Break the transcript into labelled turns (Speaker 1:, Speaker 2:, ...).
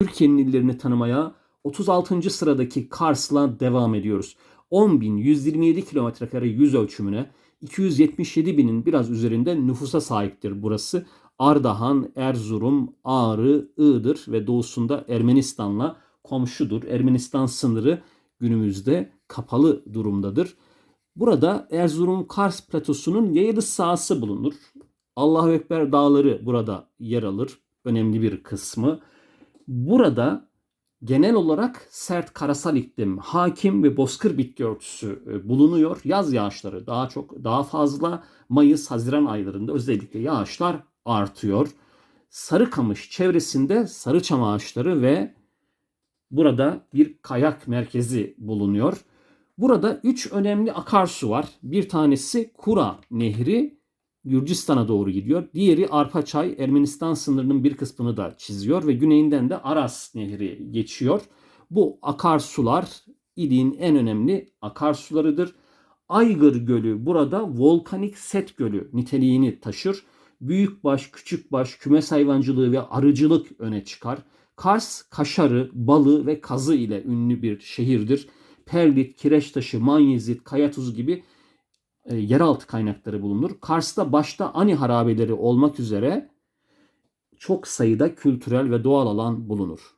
Speaker 1: Türkiye'nin illerini tanımaya 36. sıradaki Kars'la devam ediyoruz. 10.127 kilometrekare yüz ölçümüne 277 binin biraz üzerinde nüfusa sahiptir burası. Ardahan, Erzurum, Ağrı, Iğdır ve doğusunda Ermenistan'la komşudur. Ermenistan sınırı günümüzde kapalı durumdadır. Burada Erzurum Kars platosunun yayılış sahası bulunur. Allahu Ekber dağları burada yer alır. Önemli bir kısmı. Burada genel olarak sert karasal iklim, hakim ve bozkır bitki örtüsü e, bulunuyor. Yaz yağışları daha çok daha fazla Mayıs, Haziran aylarında özellikle yağışlar artıyor. Sarıkamış çevresinde sarıçam ağaçları ve burada bir kayak merkezi bulunuyor. Burada üç önemli akarsu var. Bir tanesi Kura Nehri Gürcistan'a doğru gidiyor. Diğeri Arpaçay Ermenistan sınırının bir kısmını da çiziyor ve güneyinden de Aras Nehri geçiyor. Bu akarsular İlik'in en önemli akarsularıdır. Aygır Gölü burada volkanik set gölü niteliğini taşır. Büyükbaş, küçükbaş, kümes hayvancılığı ve arıcılık öne çıkar. Kars, kaşarı, balı ve kazı ile ünlü bir şehirdir. Perlit, kireçtaşı, manyezit, kaya tuzu gibi e, yeraltı kaynakları bulunur. Kars'ta başta Ani harabeleri olmak üzere çok sayıda kültürel ve doğal alan bulunur.